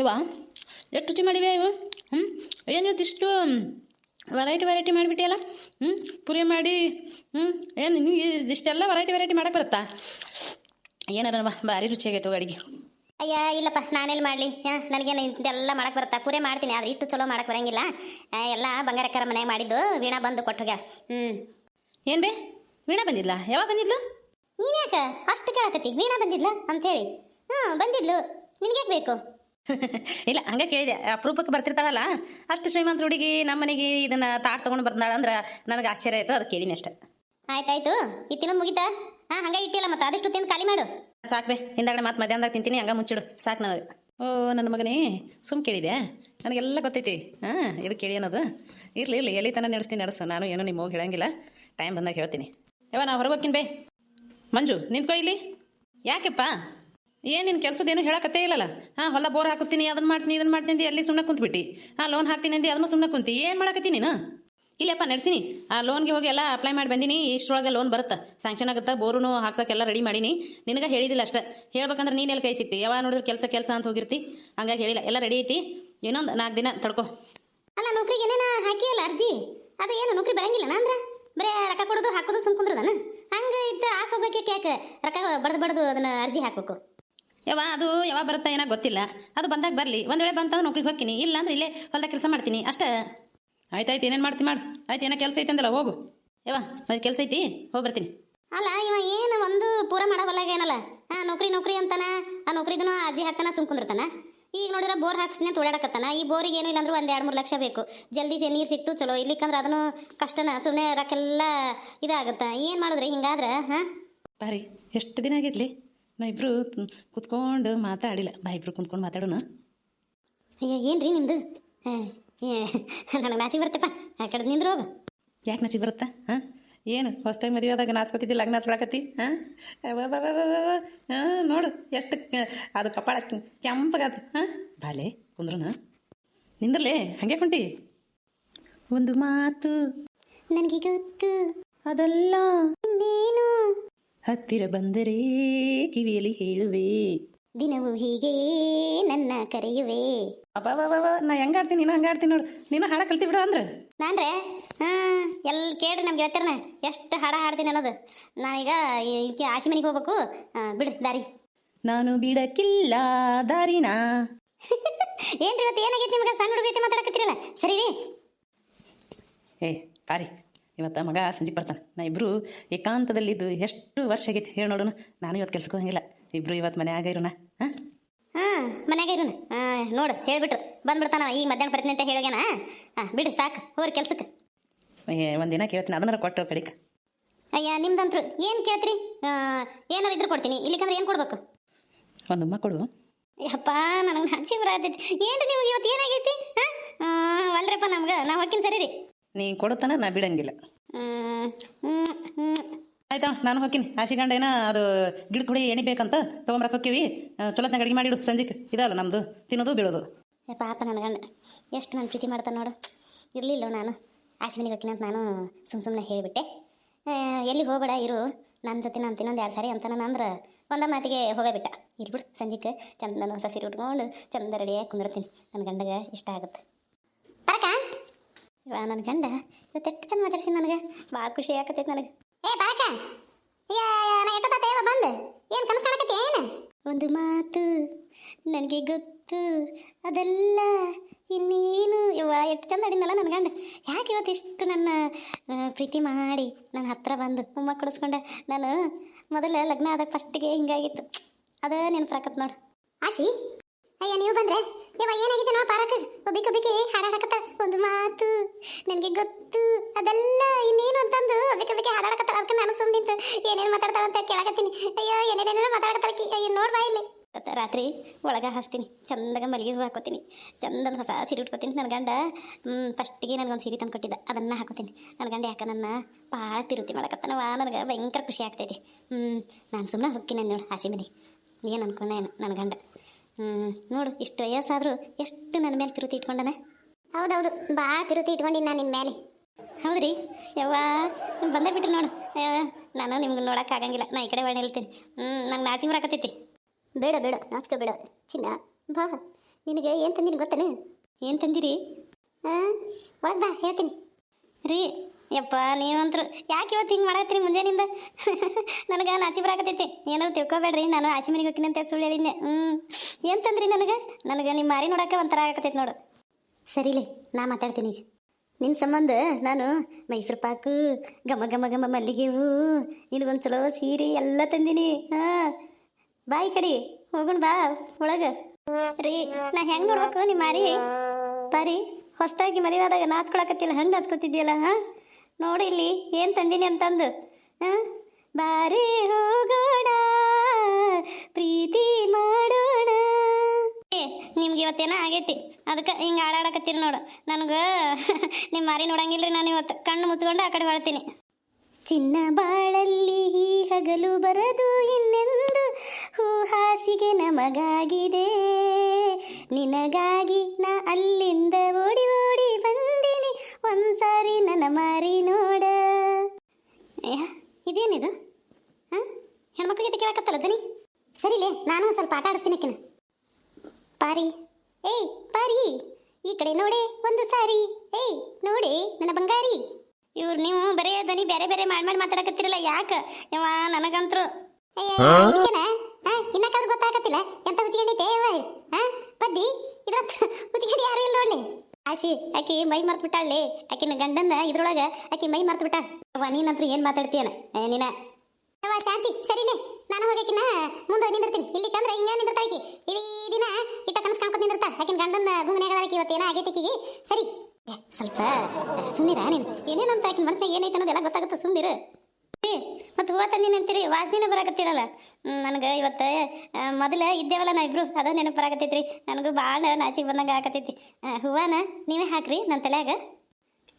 ಇವ ಎಷ್ಟು ರುಚಿ ಮಾಡಿವೆ ಇವು? ಹ್ಞೂ ಏನು ಇವತ್ತಿಷ್ಟು ವೆರೈಟಿ ವೆರೈಟಿ ಮಾಡಿಬಿಟ್ಟಿಯಲ್ಲ? ಹ್ಞೂ ಪೂರಿ ಮಾಡಿ ಹ್ಞೂ ಏನು ನಿಮಗೆ ಇಷ್ಟೆಲ್ಲ ವೆರೈಟಿ ವೆರೈಟಿ ಮಾಡಕ್ಕೆ ಬರುತ್ತಾ? ಏನಾರ ಭಾರಿ ರುಚಿಯಾಗೈತೆ ಅಡುಗೆ. ಅಯ್ಯ ಇಲ್ಲಪ್ಪ ನಾನೇನು ಮಾಡಲಿ. ಹಾಂ ನನಗೇನು ಇದೆಲ್ಲ ಮಾಡಕ್ಕೆ ಬರುತ್ತಾ? ಪೂರೆ ಮಾಡ್ತೀನಿ ಆದ್ರೆ ಇಷ್ಟು ಚಲೋ ಮಾಡಕ್ಕೆ ಬರಂಗಿಲ್ಲ. ಎಲ್ಲ ಬಂಗಾರಕ್ಕರ ಮನೆಗೆ ಮಾಡಿದ್ದು ವೀಣಾ ಬಂದು ಕೊಟ್ಟು ಹೋಗ್ಯ ಹ್ಞೂ ಏನು ಬೇ? ವೀಣಾ ಬಂದಿದ್ಲಾ? ಯಾವಾಗ ಬಂದಿದ್ಲು? ನೀನು ಯಾಕೆ? ಅಷ್ಟು ಕೇಳಕತ್ತಿ. ವೀಣಾ ಬಂದಿದ್ಲು? ಅಂಥೇಳಿ ಹ್ಞೂ ಬಂದಿದ್ಲು. ನಿನಗೆ ಬೇಕು? ಇಲ್ಲ ಹಂಗೆ ಕೇಳಿದೆ. ಅಪರೂಪಕ್ಕೆ ಬರ್ತಿರ್ತಾಳಲ್ಲ? ಅಷ್ಟು ಶ್ರೀಮಂತ ಹುಡುಗಿ ನಮ್ಮ ಮನೆಗೆ ಇದನ್ನು ತಾಟ್ ತೊಗೊಂಡು ಬರ್ತಾಳ ಅಂದ್ರೆ ನನಗೆ ಆಶ್ಚರ್ಯ ಆಯ್ತು ಅದು ಕೇಳಿನಿ ಅಷ್ಟೆ. ಆಯ್ತಾಯ್ತು. ಇತ್ತಿನ ಮುಗಿತ? ಹಾಂ ಹಂಗೆ ಇಟ್ಟಿಲ್ಲ ಮತ್ತೆ ಆದಷ್ಟು ತಿಂದು ಖಾಲಿ ಮಾಡು. ಸಾಕು ಬೇ ಹಿಂದಾಗಡೆ ಮತ್ತೆ ಮಧ್ಯಾಹ್ನದಾಗ ತಿಂತೀನಿ ಹಂಗೆ ಮುಚ್ಚಿಡು. ಸಾಕು ನನಗೆ. ಓ ನನ್ನ ಮಗನೇ ಸುಮ್ ಕೇಳಿದೆ ನನಗೆಲ್ಲ ಗೊತ್ತೈತಿ. ಹಾಂ ಇದು ಕೇಳಿ ಅನ್ನೋದು. ಇರಲಿ ಇರಲಿ ಎಲ್ಲಿ ತನ ನಡೆಸ್ತೀನಿ ನಡೆಸು. ನಾನು ಏನೋ ನಿಮ್ಮ ಹೋಗಿ ಹೇಳಂಗಿಲ್ಲ. ಟೈಮ್ ಬಂದಾಗ ಹೇಳ್ತೀನಿ. ಯಾವ ನಾ ಹೊರಗೆ ಹೋಗ್ತೀನಿ ಬೇ. ಮಂಜು ನಿಂತ್ಕೊ ಇಲ್ಲಿ. ಯಾಕೆಪ್ಪ? ಏನು ನಿನ್ನ ಕೆಲಸದೇನು ಹೇಳಕತ್ತೇ ಇಲ್ಲಲ್ಲ? ಹಾಂ ಹೊಲ ಬೋರ್ ಹಾಕಿಸ್ತೀನಿ ಅದನ್ನ ಮಾಡ್ತೀನಿ ಇದನ್ನ ಮಾಡ್ತೀನಿ ಅಲ್ಲಿ ಎಲ್ಲಿ ಸುಮ್ಮನೆ ಕುಂತ್ಬಿಟ್ಟು. ಆ ಲೋನ್ ಹಾಕ್ತೀನಿ ಅಂದು ಅದನ್ನು ಸುಮ್ಮನೆ ಕುಂತಿ. ಏನು ಮಾಡಕತ್ತೀನಿ ನೀನು? ಇಲ್ಲಪ್ಪ, ನಡೆಸಿನಿ. ಆ ಲೋನ್ಗೆ ಹೋಗಿ ಎಲ್ಲ ಅಪ್ಲೈ ಮಾಡಿ ಬಂದೀನಿ. ಇಷ್ಟರೊಳಗೆ ಲೋನ್ ಬರುತ್ತೆ. ಸ್ಯಾಂಕ್ಷನ್ ಆಗುತ್ತಾ? ಬೋರುನು ಹಾಕ್ಸೋಕ್ಕೆಲ್ಲ ರೆಡಿ ಮಾಡೀನಿ. ನಿನಗೆ ಹೇಳಿದಿಲ್ಲ ಅಷ್ಟೇ. ಹೇಳ್ಬೇಕಂದ್ರೆ ನೀನು ಎಲ್ಲಿ ಕೈ ಸಿಕ್ತಿ? ಯಾವಾಗ ನೋಡಿದ್ರೆ ಕೆಲಸ ಕೆಲಸ ಅಂತ ಹೋಗಿರ್ತಿ. ಹಂಗಾಗಿ ಹೇಳಿಲ್ಲ. ಎಲ್ಲ ರೆಡಿ ಐತಿ. ಇನ್ನೊಂದು ನಾಲ್ಕು ದಿನ ತಡ್ಕೋ. ಅಲ್ಲ, ನೌಕರಿಗೆ ಏನೇನ ಹಾಕಿಯಲ್ಲ ಅರ್ಜಿ? ಅದು ಏನು ನೌಕರಿ ಬರಂಗಿಲ್ಲ ಅಂದ್ರೆ? ಬರೇ ರೊಕ್ಕ ಕೊಡೋದು, ಹಾಕೋದು ಸುಮ್ ಕುಂದ್ರದನ? ಹಂಗೆ ಇದ್ದ ಆಸೆ ಹೋಗ್ಬೇಕು ಯಾಕೆ? ರೊಕ್ಕ ಬಡ್ದು ಬಡ್ದು ಅದನ್ನ ಅರ್ಜಿ ಹಾಕ್ಬೇಕು. ಯಾವ ಅದು ಯಾವಾಗ ಬರುತ್ತೆ ಏನೋ ಗೊತ್ತಿಲ್ಲ. ಅದು ಬಂದಾಗ ಬರಲಿ. ಒಂದು ವೇಳೆ ಬಂತಂದ್ರೆ ನೌಕರಿಗೆ ಹೋಗ್ತೀನಿ. ಇಲ್ಲ ಅಂದ್ರೆ ಇಲ್ಲೇ ಹೊಲ್ದಾಗ ಕೆಲಸ ಮಾಡ್ತೀನಿ. ಅಷ್ಟೇ. ಆಯ್ತಾಯ್ತು ಏನೇನು ಮಾಡ್ತೀನಿ ಮಾಡು. ಆಯ್ತು ಏನೋ ಕೆಲಸ ಐತೆ ಅಂದಲ್ಲ ಹೋಗು. ಯಾವ ಅದು ಕೆಲಸ ಐತಿ? ಹೋಗಿ ಬರ್ತೀನಿ. ಅಲ್ಲ ಇವ ಏನು ಒಂದು ಪೂರ ಮಾಡಬಲ್ಲಾಗ ಏನಲ್ಲ. ಹಾ ನೌಕರಿ ನೌಕರಿ ಅಂತಾನ. ಆ ನೌಕರಿದೂ ಅಜ್ಜಿ ಹಾಕ್ತಾನ ಸುಮ್ ಕುಂದಿರ್ತಾನ. ಈಗ ನೋಡಿದ್ರೆ ಬೋರ್ ಹಾಕ್ಸಿದ್ನೆ ತೋಡಾಡಕತ್ತಾನ ಈ ಬೋರಿಗೆ ಏನು ಇಲ್ಲಾಂದ್ರೆ ಒಂದು ಎರಡು ಮೂರು ಲಕ್ಷ ಬೇಕು. ಜಲ್ದಿ ನೀರು ಸಿಕ್ತು ಚಲೋ. ಇರ್ಲಿಕ್ಕಂದ್ರೆ ಅದನ್ನು ಕಷ್ಟನ ಸುಮ್ಮನೆ ರೊಕ್ಕೆಲ್ಲ ಇದಾಗತ್ತ. ಏನು ಮಾಡಿದ್ರೆ ಹಿಂಗಾದ್ರೆ ಹಾಂ? ಬಾರಿ ಎಷ್ಟು ದಿನ ಆಗಿರ್ಲಿ ನಾ ಇಬ್ರು ಕುತ್ಕೊಂಡು ಮಾತಾಡಿಲ್ಲ. ಬಾ ಇಬ್ರು ಕುತ್ಕೊಂಡು ಮಾತಾಡೋಣ. ಅಯ್ಯ ಏನ್ರಿ ನಿಮ್ದು? ನನಗೆ ನಾಚಿ ಬರ್ತಪ್ಪ ಆ ಕಡೆ ನಿಂದ್ರು ಹೋಗು. ಯಾಕೆ ನಾಚಿ ಬರುತ್ತಾ? ಹಾಂ? ಏನು ಹೊಸ್ದಾಗಿ ಮದುವೆ ಆದಾಗ ನಾಚ್ಕೊತಿದ್ದಿಲ್ಲ ಲಗ್ನ ನಾಚ್ಕೊಳಕತ್ತಿ ಹಾಂ? ಹಾಂ ನೋಡು ಎಷ್ಟು ಅದು ಕಪಾಳ ಕೆಂಪಗಾತು ಹಾಂ? ಬಾಲೆ ಕುಂದ್ರನ ನಿಂದ್ರಲೇ ಹಂಗೆ ಕುಂಟಿ. ಒಂದು ಮಾತು. ನನಗೆ ಗೊತ್ತು. ಅದಲ್ಲ ನೀನು. ಹತ್ತಿರ ಬಂದರೆ ಕಿವಿಯಲ್ಲಿ ಹೇಳುವೆ. ದಿನವೂ ಹೀಗೆ ನನ್ನ ಕರೆಯುವೆ. ಅಬ್ಬಾ ನಾ ಹೆಂಗೆ ಆಡ್ತೀನಿ ನೀನು ಹಂಗಾಡ್ತೀನಿ ನೋಡು. ನೀನು ಹಾಡ ಕಲ್ತಿ ಬಿಡು ಅಂದ್ರೆ. ನಾನ್ರೆ ಹಾಂ ಎಲ್ಲಿ ಕೇಳ್ರಿ ನಮ್ಗೆ ಹೇಳ್ತಾರ ಎಷ್ಟು ಹಾಡ ಹಾಡ್ತೀನಿ ಅನ್ನೋದು. ನಾನೀಗ ಈಗ ಆಶಿ ಮನೆಗೆ ಹೋಗ್ಬೇಕು. ಆ, ಬಿಡು ದಾರಿ. ನಾನು ಬಿಡಕ್ಕಿಲ್ಲ ದಾರಿನ. ಏನ್ರಿ ಇವತ್ತು ಏನಾಗೈತಿ ನಿಮ್ಗೆ? ಸಣ್ಣ ಹುಡುಗೈತಿ ಮಾತಾಡಕತ್ತಿರಲ್ಲ ಮಾತಾಡಕತ್ತೀರಲ್ಲ? ಸರಿ ರೀ. ಏ ಪಾರಿ ಇವತ್ತು ಮಗ ಸಂಜೆ ಬರ್ತಾನೆ. ನಾ ಇಬ್ಬರು ಏಕಾಂತದಲ್ಲಿದ್ದು ಎಷ್ಟು ವರ್ಷ ಆಗೈತಿ ಹೇಳಿ ನೋಡೋಣ. ನಾನು ಇವತ್ತು ಕೆಲ್ಸಕ್ಕೆ ಹೋಗಂಗಿಲ್ಲ. ಇಬ್ಬರು ಇವತ್ತು ಮನ್ಯಾಗ ಇರೋಣ. ಹಾಂ? ಹಾಂ ಮನ್ಯಾಗ ಇರೋಣ. ಹಾಂ ನೋಡು ಹೇಳ್ಬಿಟ್ರು. ಬಂದ್ಬಿಡ್ತಾನ ಈಗ ಮಧ್ಯಾಹ್ನ ಬರ್ತೀನಿ ಅಂತ ಹೇಳೋಗ್ಯಾನ. ಹಾಂ ಬಿಡು ಸಾಕು ಹೋಗ್ರಿ ಕೆಲ್ಸಕ್ಕೆ. ಒಂದಿನ ಕೇಳ್ತೀನಿ ಅದನ್ನಾರ ಕೊಟ್ಟು ಕಡಿಕ ಅಯ್ಯ ನಿಮ್ದಂತ್ರು ಏನು ಕೇಳ್ತ್ರಿ? ಏನಾರು ಇದ್ರು ಕೊಡ್ತೀನಿ ಇಲ್ಲಿಕಂದ್ರೆ ಏನು ಕೊಡ್ಬೇಕು? ಒಂದು ಅಮ್ಮ ಕೊಡು. ಯಪ್ಪ ನನಗೆ ನಾಚಿ ಬರತೈತಿ. ಏನು ರೀ ನೀವು ಇವತ್ತು ಏನಾಗೈತಿ? ಹಾಂ? ಅಲ್ರಿಪ್ಪ ನಮ್ಗೆ ನಾವು ಹೋಗ್ತೀನಿ ಸರಿ ರೀ ನೀ ಕೊಡುತ್ತಾನ ನಾ ಬಿಡಂಗಿಲ್ಲ. ಆಯ್ತಾ ನಾನು ಹೋಗ್ತೀನಿ. ಆಶಿಗಂಡ ಏನ ಅದು ಗಿಡ ಕುಡಿ ಎಣಿ ಬೇಕಂತ ತೊಗೊಂಬರಕ್ಕೆ ಹೋಕ್ಕೀವಿ. ಚಲೋತ್ನಾಗ ಅಡಿಗೆ ಮಾಡಿಡು ಸಂಜೆಗೆ ಇದಲ್ಲ ನಮ್ಮದು ತಿನ್ನೋದು ಬಿಡೋದು. ಏ ಪಾಪ ನನ್ನ ಗಂಡ. ಎಷ್ಟು ನಾನು ಪ್ರೀತಿ ಮಾಡ್ತಾನೆ ನೋಡು. ಇರಲಿಲ್ಲ ನಾನು. ಆಶ್ವಿನಿಗೆ ಹೋಗ್ತೀನಿ ಅಂತ ನಾನು ಸುಮ್ ಸುಮ್ಮನೆ ಹೇಳಿಬಿಟ್ಟೆ. ಎಲ್ಲಿ ಹೋಗಬೇಡ ಇರು. ನನ್ನ ಜೊತೆ ನಾನು ತಿನ್ನೊಂದು ಎರಡು ಸಾರಿ ಅಂತ ನಾನು ಅಂದ್ರೆ ಒಂದ ಮಾತಿಗೆ ಹೋಗಬಿಟ್ಟ ಇರ್ಬಿಡು ಸಂಜೆಗೆ ಚಂದ ಹೊಸ ಸೀರೆ ಉಟ್ಕೊಂಡು ಚಂದ ರೆಡಿಯಾಗಿ ಕುಂದಿರ್ತೀನಿ. ನನ್ನ ಗಂಡಗೆ ಇಷ್ಟ ಆಗುತ್ತೆ. ಇವ ನನ್ನ ಗಂಡ ಇವತ್ತು ಎಷ್ಟು ಚಂದ ಮಾತಾಡ್ಸಿ ನನಗೆ. ಭಾಳ ಖುಷಿ ಆಗತ್ತೈತೆ ನನಗೆ. ಏ ಬರಕ ನಾ ಎಷ್ಟೊತ್ತೇವ ಬಂದು. ಏನು ಕನಸು ಕಾಣಕತ್ತಿ? ಏನು? ಒಂದು ಮಾತು ನನಗೆ ಗೊತ್ತು. ಅದೆಲ್ಲ ಇನ್ನೇನು? ಇವ ಎಷ್ಟು ಚಂದ ಆಡಿದ್ನಲ್ಲ ನನ್ನ ಗಂಡ. ಯಾಕೆ ಇವತ್ತು ಇಷ್ಟು ನನ್ನ ಪ್ರೀತಿ ಮಾಡಿ ನನ್ನ ಹತ್ರ ಬಂದು ಉಮ್ಮ ಕೊಡಿಸ್ಕೊಂಡೆ? ನಾನು ಮೊದಲ ಲಗ್ನ ಆದಾಗ ಫಸ್ಟಿಗೆ ಹಿಂಗಾಗಿತ್ತು. ಅದ ನೆನಪಾಕತ್ ನೋಡು. ಆಶಿ ಅಯ್ಯ, ನೀವು ಬಂದ್ರೆ? ಇವ ಏನಾಗಿದೆ ನಾವು ಪಾರಕ? ಒಬ್ಬಿಕ್ ಒಬ್ಬಿಕೆ ಹಾಡಾಡಕತ್ತ ಒಂದು ಮಾತು ನನಗೆ ಗೊತ್ತು. ಅದೆಲ್ಲ ಇನ್ನೇನು ಅಂತಂದು ಒಬ್ಬಿಕ್ ಒಬ್ಬಿಕೆ ಹಾಡಾಡಕತ್ತಾಳ ಅದಕ್ಕೆ ನಾನು ಸುಮ್ಮನೆ ನಿಂತು ಏನೇನು ಮಾತಾಡ್ತಾರ ಅಂತ ಕೇಳಕತ್ತೀನಿ. ಅಯ್ಯೋ ಏನೇನೇನೋ ಮಾತಾಡಕತ್ತಾರ ಅಯ್ಯೋ ನೋಡ್ಬಾ ಇಲ್ಲಿ. ರಾತ್ರಿ ಒಳಗೆ ಹಾಸ್ತೀನಿ ಚಂದಾಗ ಮಲ್ಲಿಗೆ ಹಾಕೋತೀನಿ. ಚಂದದ ಹೊಸ ಸೀರೆ ಉಟ್ಕೋತೀನಿ. ನನ್ನ ಗಂಡ ಫಸ್ಟಿಗೆ ನನಗೊಂದು ಸೀರೆ ತಂದು ಕೊಟ್ಟಿದ್ದ. ಅದನ್ನು ಹಾಕೋತೀನಿ. ನನ್ನ ಗಂಡ ಯಾಕೆ ನನ್ನ ಭಾಳ ತಿರುತಿ ಮಾಡಕತ್ತಾನ. ವಾ, ನನಗೆ ಭಯಂಕರ ಖುಷಿ ಆಗ್ತೈತಿ. ನಾನು ಸುಮ್ಮನೆ ಹೋಗ್ತೀನಿ ನೋಡು ಹಾಸಿ ಮನೆ. ಏನು ಅನ್ಕೊಂಡೆ ನನ್ನ ಗಂಡ? ಹ್ಞೂ ನೋಡು ಇಷ್ಟು ವಯಸ್ಸಾದರೂ ಎಷ್ಟು ನನ್ನ ಮೇಲೆ ತಿರುತಿ ಇಟ್ಕೊಂಡನ? ಹೌದೌದು ಭಾಳ ತಿರುತಿ ಇಟ್ಕೊಂಡಿನಿ ನಾನು ನಿನ್ನ ಮೇಲೆ. ಹೌದ್ರಿ? ಯವ್ವ ಬಂದೇ ಬಿಟ್ರಿ ನೋಡು. ನಾನು ನಿಮ್ಗೆ ನೋಡೋಕ್ಕಾಗಂಗಿಲ್ಲ ನಾ ಈ ಕಡೆ ಒಳ್ಳೆ ಹೇಳ್ತೀನಿ ಹ್ಞೂ ನಂಗೆ ನಾಚಿ ಬರಾಕತ್ತೈತಿ. ಬೇಡ ಬೇಡ ನಾಚ್ಕೋ ಬೇಡ. ಚಿನ್ನ ಬಾ. ನಿನಗೆ ಏನು ತಂದಿನಿ ಗೊತ್ತೇನೆ? ಏನು ತಂದಿರಿ? ಹಾಂ ಒಳಗೆ ಬಾ ಹೇಳ್ತೀನಿ. ರೀ ಯಪ್ಪ ನೀವಂತ್ರು ಯಾಕೆ ಇವತ್ತು ಹಿಂಗೆ ಮಾಡತ್ತೀರಿ ಮುಂಜಾನಿಂದ ನನಗೆ ನಾಚಿ ಬರಾಕತ್ತೈತಿ. ಏನಾದ್ರು ತಿಳ್ಕೊಬೇಡ್ರಿ ನಾನು ಆಸಿ ಮನೆಗೆ ಹೋಗ್ತೀನಿ ಅಂತ ಸುಳ್ಳು ಹೇಳಿದ್ದೆ ಹ್ಞೂ ಏನು ತಂದ್ರಿ ನನಗೆ? ನನಗೆ ನಿಮ್ಮ ಮಾರಿ ನೋಡಕ್ಕೆ ಒಂಥರ ಆಗತೈತಿ ನೋಡು. ಸರಿಲಿ ನಾ ಮಾತಾಡ್ತೀನಿ ಈಗ. ನಿನ್ನ ಸಂಬಂಧ ನಾನು ಮೈಸೂರು ಪಾಕು ಘಮ ಘಮ ಘಮ ಮಲ್ಲಿಗೆ ಹೂ ನಿನಗೊಂದು ಚಲೋ ಸೀರೆ ಎಲ್ಲ ತಂದೀನಿ. ಹಾಂ ಬಾಯಿ ಕಡಿ ಹೋಗೋಣ ಬಾ ಒಳಗೆ. ರೀ ನಾ ಹೆಂಗೆ ನೋಡ್ಬೇಕು ನಿಮ್ಮ ಮಾರಿ? ಬಾರಿ ಹೊಸದಾಗಿ ಮದುವೆದಾಗ ನಾಚ್ಕೊಳಕತ್ತಿಲ್ಲ ಹಂಗೆ ನಾಚ್ಕೊತಿದ್ಯಲ್ಲ ಹಾಂ? ನೋಡಿ ಇಲ್ಲಿ ಏನು ತಂದೀನಿ ಅಂತಂದು. ಹಾಂ? ಬಾರಿ ಹೋಗೋಣ ಪ್ರೀತಿ ಮಾಡೋಣ ಏ, ನಿಮ್ಗೆ ಇವತ್ತೇನ ಆಗೈತಿ? ಅದಕ್ಕೆ ಹಿಂಗೆ ಆಡಾಡಕತ್ತೀರಿ ನೋಡು. ನನಗೆ ನಿಮ್ಮ ಮಾರಿ ನೋಡಂಗಿಲ್ಲ ರೀ ನಾನು ಇವತ್ತು. ಕಣ್ಣು ಮುಚ್ಕೊಂಡು ಆ ಕಡೆ ಹೊಳ್ತೀನಿ ಚಿನ್ನ ಬಾಳಲ್ಲಿ ಈ ಹಗಲು ಬರದು ಇನ್ನೆಂದು ಹೂ ಹಾಸಿಗೆ ನಮಗಾಗಿದೆ. ನಿನಗಾಗಿ ನಾ ಅಲ್ಲಿಂದ ಓಡಿ ಓಡಿ ಬಂದಿನಿ. ಒಂದ್ಸಾರಿ ನನ್ನ ಮಾರಿ ನೋಡ. ಇದೇನಿದು? ಹಾಂ? ಹೆಣ್ಮಕ್ಳಿಗೆ ಕೇಳಕತ್ತಲ್ಲ ಜನಿ ಸರಿಲೇ, ನಾನು ಸ್ವಲ್ಪ ಆಟ ಆಡಿಸ್ತೀನಿ ಪಾರಿ. ಏಯ್ ಪಾರಿ. ಈ ಕಡೆ ನೋಡೆ ಒಂದು ಸಾರಿ. ಏಯ್ ನೋಡಿ ನನ್ನ ಬಂಗಾರಿ. ಇವ್ರು ನೀವು ಬರೇ ಧ್ವನಿ ಬೇರೆ ಬೇರೆ ಮಾಡಿ ಮಾಡಿ ಮಾತಾಡಕತ್ತಿರಲ್ಲ ಯಾಕ? ಯವ್ವ ನನಗಂತ್ರು. ಇನ್ನಕ್ಕಾದ್ರೂ ಗೊತ್ತಾಗತ್ತಿಲ್ಲ ಎಂತ ಹುಚ್ಚಿಗೆಂಡೈತೆ ಯವ್ವ ಹಾ ಪದ್ದಿ? ಇದ್ರ ಹುಚ್ಚಿಗೆಂಡಿ ಯಾರು ಇಲ್ಲ ನೋಡ್ಲಿ. ಆಶಿ ಆಕಿ ಮೈ ಮರ್ತ್ ಬಿಟ್ಟಾಳ್ಲಿ. ಆಕಿನ ಗಂಡನ ಇದ್ರೊಳಗ ಆಕಿ ಮೈ ಮರ್ತ್ ಬಿಟ್ಟಾಳ. ನೀನಂತ್ರ ಏನ್ ಮಾತಾಡ್ತೀಯನ? ನೀನ. ಯವ್ವ ಶಾಂತಿ ಸರಿಲೇ. ನಾನು ಹೋಗಕಿನ ಮುಂದೆ ನಿಂದಿರ್ತೀನಿ. ಇಲ್ಲಿ ಕಂದ್ರೆ ಹಿಂಗ ನಿಂದಿರ್ತಾಳ ಆಕಿ? ಇಡೀ ದಿನ ಇಟ್ಟ ಕನಸು ಕಾಣ್ಕೊತ ನಿಂದಿರ್ತಾಳ. ಆಕಿನ ಗಂಡನ ಗುಂಗನ್ಯಾಗ ಆಕಿ ಇವತ್ತೇನ? ಆಗೈತೆ ಆಕಿಗೆ. ಸರಿ. ಸ್ವಲ್ಪ ಸುಮ್ಮನಿರ ನೀನು. ಏನೇನಂತ ಆಕಿನ ಮನಸ್ಸಿನಾಗ ಏನೈತೆ ಅನ್ನೋದೆಲ್ಲ ಗೊತ್ತಾಗುತ್ತೆ. ಸುಮ್ಮನಿರು ಮತ್ತು ಹೂವ ತಂದಿನಿ ಅಂತೀರಿ? ವಾಸನೆ ಬರಾಕತ್ತೀರಲ್ಲ? ನನಗೆ ಇವತ್ತು ಮೊದಲು ಇದ್ದೇವಲ್ಲ ನಾ ಇಬ್ರು ಅದ ನೆನಪು ಬರಾಕತ್ತೈತ್ರಿ ನನಗೂ ಭಾಳ ನಾಚಿಗೆ ಬಂದಂಗೆ ಆಗತೈತಿ ಹೂವನ ನೀವೇ ಹಾಕ್ರಿ ನನ್ನ ತಲೆಯಾಗ.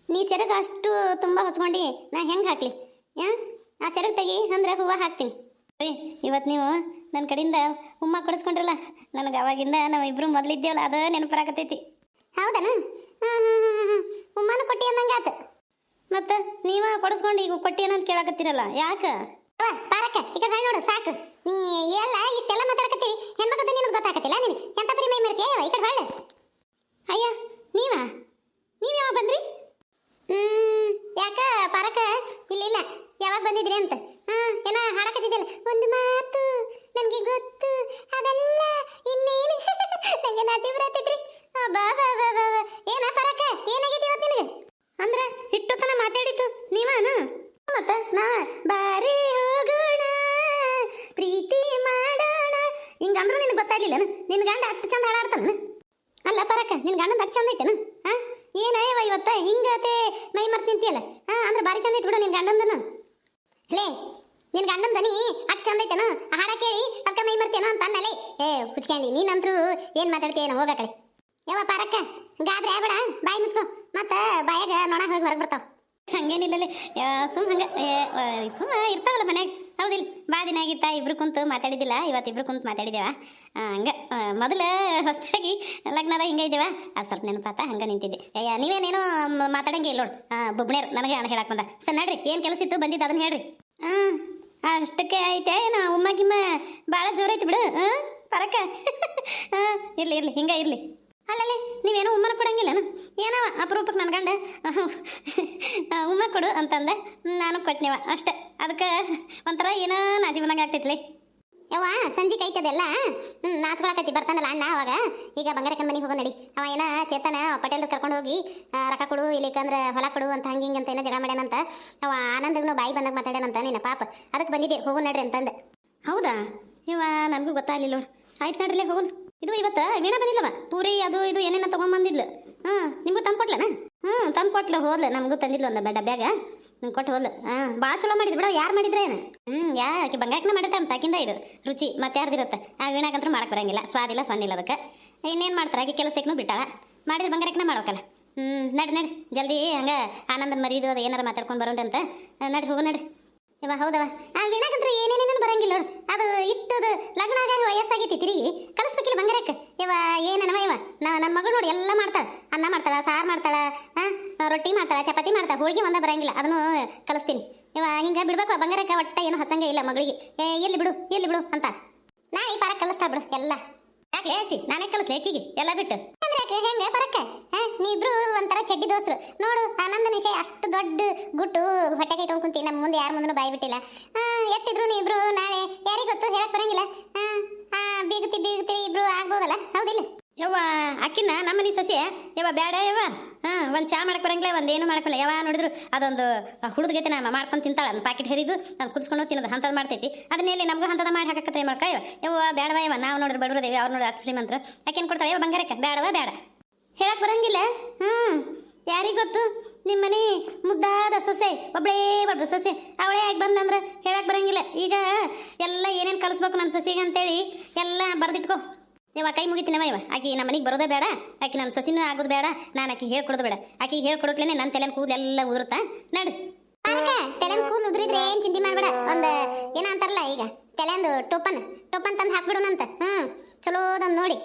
ನೀ ಸೆರಗ ಅಷ್ಟು ತುಂಬ ಹೊಚ್ಕೊಂಡು. ನಾ ಹೆಂಗೆ ಹಾಕ್ಲಿ? ಆ, ಸೆರಗ್ ತೆಗಿ ಅಂದ್ರೆ ಹೂವು ಹಾಕ್ತೀನಿ. ರೀ ಇವತ್ತು ನೀವು ನನ್ನ ಕಡೆಯಿಂದ ಉಮ್ಮ ಕೊಡಿಸ್ಕೊಂಡ್ರಲ್ಲ ನನಗೆ ಅವಾಗಿಂದ ನಾವು ಇಬ್ರು ಮೊದಲಿದ್ದೇವಲ್ಲ ಅದ ನೆನಪರಾಗತೈತಿ ಹೌದನ? ಉಮ್ಮನೂ ಕೊಟ್ಟಿ ಆತು ಮತ್ತೆ ನೀವ ಕೊಡಿಸ್ಕೊಂಡು ಈಗ ಕೊಟ್ಟಿ ಅಂತ ಕೇಳಾಕತ್ತೀರಲ್ಲ ಯಾಕ? ಪಾರಕ ಈ ಕಡೆ ನೋಡು ಸಾಕು. ನೀ ಎಲ್ಲ ಇಷ್ಟೆಲ್ಲ ಮಾತಾಡಕತ್ತೀರಿ ಹೆಣ್ಮಕ್ಳದ್ದು ನಿನಗೆ ಗೊತ್ತಾಗತ್ತಿಲ್ಲ ನೀನು ಎಂತ ಪರಿ ಮೈ ಮಾಡ್ತೀಯ ಈ ಕಡೆ ಹೊಳ್ಳೆ ಅಯ್ಯ ನೀವಾ? ನೀವು ಯಾವಾಗ ಬಂದ್ರಿ ಹ್ಮ್ ಯಾಕ ಪಾರಕ ಇಲ್ಲ ಇಲ್ಲ ಯಾವಾಗ ಬಂದಿದ್ರಿ ಅಂತ ಹಾ ಏನ ಹಾಡಕತ್ತಿದ್ದಲ್ಲ ಒಂದು ಮಾತು ನನ್ಗೆ ಗೊತ್ತು ಅದೆಲ್ಲ ಇನ್ನೇನು ನಂಗೆ ನಾಚಿ ಬರತ್ತಿದ್ರಿ ಬಾ ಬಾ ಬಾ ಬಾ ಬಾ. ಏನ ಪಾರಕ ಏನಾಗೈತಿ ಇವತ್ತು ನಿನಗೆ ಅಂದ್ರ ಇಟ್ಟು ತನ ಮಾತಾಡಿತು ನೀವಾನ ಮತ್ತ ನಾ ಬಾರಿ ಹೋಗೋಣ ಪ್ರೀತಿ ಮಾಡೋಣ ಹಿಂಗ ಅಂದ್ರೂ ನಿನ್ನ ನಿನ್ ಗಂಡ ಅಷ್ಟು ಚಂದ ಹಾಡಾಡ್ತಾನ ಅಲ್ಲ ಪರಕ್ಕ ನಿನ್ ಗಂಡನ ಅಷ್ಟು ಚಂದ ಐತೆನ? ಹಾ ಏನಯ್ಯವ ಇವತ್ತ? ಹಿಂಗತೆ ಮೈ ಮರ್ತ ನಿಂತಿಯಲ್ಲ? ಹಾ ಅಂದ್ರೆ ಬಾರಿ ಚಂದ ಐತೆ ಬಿಡು ನಿನ್ ಗಂಡಂದನು. ಲೇ, ನಿನ್ ಗಂಡನ ದನಿ ಅಷ್ಟು ಚಂದ ಐತೆನ? ಹಾಡ ಕೇಳಿ ಅಕ್ಕ ಮೈ ಮರ್ತೇನೋ ಅಂತ ಅನ್ನಲೇ ಏ ಹುಚ್ಕೊಂಡಿ ನೀನಂತ್ರು ಏನ್ ಮಾತಾಡ್ತೀಯೇನೋ ಹೋಗ ಕಡೆ. ಯಾವ ಪಾರಕ್ಕ ಗಾದ್ರೆ ಬೇಡ ಬಾಯಿ ಮುಚ್ಕೋ. ಮತ್ತ ಬಾಯಾಗ ನೊಣ ಹೋಗಿ ಹೊರಗೆ ಬರ್ತಾವ. ಹಂಗೇನಿಲ್ಲ ಸುಮ್ ಹಂಗ ಸುಮ್ಮ ಇರ್ತಾವಲ್ಲ ಮನ್ಯಾಗ. ಹೌದಿಲ್ಲ. ಭಾಳ ದಿನ ಆಗಿತ್ತ, ಇಬ್ರು ಕುಂತು ಮಾತಾಡಿದ್ದಿಲ್ಲ, ಇವತ್ತು ಇಬ್ರು ಕುಂತು ಮಾತಾಡಿದೇವ ಹಂಗೆ ಮೊದಲು ಹೊಸದಾಗಿ ಲಗ್ನದ ಹಿಂಗೆ ಇದ್ದೇವ? ಅದು ಸ್ವಲ್ಪ ನೆನಪಾತ, ಹಂಗೆ ನಿಂತಿದ್ದೆ. ಅಯ್ಯ ನೀವೇನೇನೋ ಮಾತಾಡಂಗೆ ಇಲ್ಲ ನೋಡಿ. ಬೊಬ್ಬನೇರು ನನಗೆ ಅಣ್ಣ ಹೇಳಕ್ ಬಂದ. ಸರ್, ನಡ್ರಿ, ಏನು ಕೆಲಸ ಇತ್ತು, ಬಂದಿದ್ದು ಅದನ್ನ ಹೇಳ್ರಿ. ಹಾಂ ಅಷ್ಟಕ್ಕೆ ಐತೆ ಏನು ಉಮ್ಮ ಗಿಮ್ಮ ಭಾಳ ಜೋರೈತಿ ಬಿಡು ಹಾಂ ಪರಕ. ಹಾಂ ಇರಲಿ, ಇರ್ಲಿ, ಹಿಂಗ ಇರ್ಲಿ. ಅಲ್ಲಲ್ಲಿ ನೀವೇನು ಉಮ್ಮನ ಕೊಡಂಗಿಲ್ಲ ಏನವ ಅಪರೂಪಕ್ಕೆ ನನ್ನ ಗಂಡ? ಉಮ್ಮ ಕೊಡು ಅಂತಂದೆ. ನಾನು ಕೊಟ್ನಿವ ಅಷ್ಟೇ. ಅದಕ್ಕೆ ಒಂಥರ ಏನೋ ನಾ ಬಂದಂಗೆ ಆಗ್ತೈತ್ಲಿ. ಯವ್ವ ಸಂಜೆ ಕೈತದೆಲ್ಲ? ಹ್ಞೂ ನಾಚ್ಕೊಳಕತ್ತಿ ಬರ್ತಾನಲ್ಲ ಅಣ್ಣ ಅವಾಗ. ಈಗ ಬಂಗಾರಕ್ಕನ ಮನೆಗೆ ಹೋಗೋ ನಡಿ. ಅವ ಏನ ಚೇತನ ಪಟೇಲ್ ಕರ್ಕೊಂಡು ಹೋಗಿ ರೊಕ್ಕ ಕೊಡು ಇಲ್ಲಿಕಂದ್ರೆ ಹೊಲ ಕೊಡು ಅಂತ ಹಂಗೆ ಹಿಂಗೆ ಅಂತ ಏನೋ ಜಗಳ ಮಾಡ್ಯಾನಂತ ಅವ ಆನಂದಗೂ ಬಾಯಿ ಬಂದಾಗ ಮಾತಾಡ್ಯಾನಂತ ನಿನ್ನ ಪಾಪ. ಅದಕ್ಕೆ ಬಂದಿದ್ದೆ ಹೋಗು ನಡ್ರಿ ಅಂತಂದೆ. ಹೌದಾ? ಇವ ನನಗೂ ಗೊತ್ತಾಗಲಿಲ್ಲ ನೋಡು. ಆಯ್ತು ನಡ್ರಿ ಹೋಗೋಣ. ಇದು ಇವತ್ತು ವೀಣಾ ಬಂದಿಲ್ಲವ ಪೂರಿ, ಅದು, ಇದು ಏನೇನೋ ತಗೊಂಬಂದಿದ್ಲು. ಹ್ಞೂ, ನಿಮಗೂ ತಂದು ಕೊಟ್ಲನ? ಹ್ಞೂ, ತಂದು ಕೊಟ್ಲು, ಹೋದ್ಲು. ನಮಗೂ ತಂದಿದ್ಲು ಒಂದು ಡಬ್ಯಾಗ ನಂಗೆ ಕೊಟ್ಟು ಹೋದ್ಲು. ಹಾಂ ಭಾಳ ಚಲೋ ಮಾಡಿದ್ರು ಬಿಡ. ಯಾರು ಮಾಡಿದ್ರೇನು ಹ್ಞೂ, ಯಾ, ಆಕೆ ಬಂಗಾರಕ್ಕನ ಮಾಡಿದ ತಾಕಿಂದ ಇದು. ರುಚಿ, ಮತ್ತೆ ಯಾರ್ದಿರುತ್ತೆ ಆ ವೀಣಾಗಂತೂ ಮಾಡಕ್ಕೆ ಬರಂಗಿಲ್ಲ. ಸ್ವಾದಿಲ್ಲ ಸಣ್ಣಿಲ್ಲ ಅದಕ್ಕೆ. ಇನ್ನೇನು ಮಾಡ್ತಾರೆ? ಆಕೆ ಕೆಲಸಕ್ಕೂ ಬಿಟ್ಟಾಳ. ಮಾಡಿದ್ರೆ ಬಂಗಾರಕ್ಕನ ಮಾಡೋಕಲ್ಲ. ಹ್ಞೂ, ನಡಿ ನಡಿ. ಜಲ್ದಿ ಹಂಗೆ ಆನಂದನ ಮರಿದು ಅದು ಏನಾರ ಮಾತಾಡ್ಕೊಂಡು ಬರೋಣ ಅಂತ ನಡಿ, ಹೋಗು, ನಡಿ. ಇವ ಹೌದವ ಆ ವೀಣಾಕಂತ್ರ ಏನೇನೇನು ಬರಂಗಿಲ್ಲ ನೋಡು. ಅದು ಇಟ್ಟದು ಲಗ್ನ ಆಗ ವಯಸ್ಸಾಗೈತಿ ತಿರುಗಿ. ಕಲಿಸ್ಬೇಕಿಲ್ಲ ಬಂಗಾರಕ್ಕ. ಇವ ಏನನವ ಇವ ನನ್ನ ಮಗಳು ನೋಡಿ ಎಲ್ಲ ಮಾಡ್ತಾಳ. ಅನ್ನ ಮಾಡ್ತಾಳ, ಸಾರು ಮಾಡ್ತಾಳ ರೊಟ್ಟಿ ಮಾಡ್ತಾಳ, ಚಪಾತಿ ಮಾಡ್ತಾಳ, ಹೋಳಿಗೆ ಒಂದ ಬರಂಗಿಲ್ಲ. ಅದನ್ನು ಕಲಿಸ್ತೀನಿ. ಇವ ಹಿಂಗ ಬಿಡ್ಬೇಕು ಬಂಗಾರಕ್ಕ ಒಟ್ಟ ಏನು ಹಚ್ಚಂಗೆ ಇಲ್ಲ ಮಗಳಿಗೆ. ಏ, ಎಲ್ಲಿ ಬಿಡು ಎಲ್ಲಿ ಬಿಡು ಅಂತ. ನಾ ಈ ಪಾರ ಕಲಿಸ್ತಾಳ ಬಿಡು, ಎಲ್ಲ. ಯಾಕೆ ಹಸಿ ನಾನೇ ಅಕ್ಕಿಗೆ? ಎಲ್ಲ ಬಿಟ್ಟು. ಯಾಕೆ ಹೆಂಗೆ ಬರಕ್ಕ? ಹಾ? ಒಂಥರ ಚಡ್ಡಿ ದೋಸ್ರು ನೋಡು ಆನಂದ ವಿಷಯ ಅಷ್ಟು ದೊಡ್ಡ ಗುಟ್ಟು ಹೊಟ್ಟೆ ಕೈ ಕುಂತಿ. ನಮ್ಮ ಮುಂದೆ ಯಾರ ಮುಂದೆ ಬಾಯಿ ಬಿಟ್ಟಿಲ್ಲ. ಎತ್ತಿದ್ರು ನೀವಿಬ್ರು ನಾಳೆ. ಯಾರಿಗೆ ಗೊತ್ತು? ಹೇಳಕ್ ಬರಂಗಿಲ್ಲ. ಆ, ಬೀಗುತ್ತಿ ಬೀಗುತ್ತಿ ಇಬ್ರು ಆಗ್ಬೋದಲ್ಲ? ಹೌದಿಲ್ಲ? ಯವ್ವ, ಅಕ್ಕಿನ, ನಮ್ಮನಿ ಸಸಿ. ಯವ್ವ ಬೇಡ ಯವ್ವ. ಹಾಂ, ಒಂದು ಚಾ ಮಾಡಕ್ಕೆ ಬರಂಗಿಲ್ಲ, ಒಂದು ಏನು ಮಾಡ್ಕೊಳ್ಳ ಯಾವ ನೋಡಿದ್ರು, ಅದೊಂದು ಹುಡುಗೈತೆ ನಮ್ಮ ಮಾಡ್ಕೊಂಡು ತಿಂತಾಳ. ಒಂದು ಪ್ಯಾಕೆಟ್ ಹರಿದು, ನಾನು ಕುದಿಸ್ಕೊಂಡು ತಿನ್ನೋದು ಅಂಥದ್ದು ಮಾಡ್ತೈತಿ. ಅದನ್ನೆಲ್ಲಿ ನಮಗೂ ಹಂತದ ಮಾಡಿ ಹಾಕತ್ತೆ ಮಾಡ್ಕ. ಯವ್ವ ಬೇಡವ ಯವ್ವ. ನಾವು ನೋಡಿದ್ರೆ ಬಡವ್ರದೇವಿ ಅವ್ರು ನೋಡಿ ಮಂತ್ರ. ಆಕೆನ್ ಕೊಡ್ತಾಳೆ? ಯವ್ವ, ಬಂಗಾರಕ್ಕೆ. ಬೇಡವ ಬೇಡ ಹೇಳಕ್ಕೆ ಬರಂಗಿಲ್ಲ? ಹ್ಞೂ ಯಾರಿಗೆ ಗೊತ್ತು? ನಿಮ್ಮನೆ ಮುದ್ದಾದ ಸೊಸೆ ಒಬ್ಬಳೇ ಬಡ್ದು ಸೊಸೆ. ಅವಳೇ ಯಾಕೆ ಬಂದಂದ್ರೆ ಹೇಳಕ್ಕೆ ಬರಂಗಿಲ್ಲ. ಈಗ ಎಲ್ಲ ಏನೇನು ಕಳಿಸ್ಬೇಕು ನನ್ನ ಸೊಸೆಗೆ ಅಂತೇಳಿ ಎಲ್ಲ ಬರ್ದಿಟ್ಕೋ. ಯವ್ವ ಕೈ ಮುಗಿತೀನವ ಇವ. ಆಕಿ ನಮ್ಮ ಮನೆಗೆ ಬರೋದೇ ಬೇಡ, ಆಕಿ ನನ್ನ ಸೊಸಿನೂ ಆಗೋದು ಬೇಡ, ನಾನು ಆಕಿ ಹೇಳ್ಕೊಡೋದು ಬೇಡ. ಆಕಿ ಹೇಳ್ಕೊಡಕ್ಲೇನೆ ನನ್ನ ತಲೆನ ಕೂದಲೆಲ್ಲ ಉದುರುತ್ತಾ? ನಡು. ಪಾರಕ ತಲೆ ಕೂದಲು ಉದ್ರಿದ್ರೆ ಏನು ಚಿಂತೆ ಮಾಡಬೇಡ. ಒಂದು ಏನ ಅಂತಾರಲ್ಲ ಈಗ, ತಲೆಂದು ಟೋಪನ್ ಟೋಪನ್ ತಂದು ಹಾಕ್ಬಿಡೋಣಂತ. ಹ್ಮ್, ಚಲೋದೊಂದು ನೋಡಿ.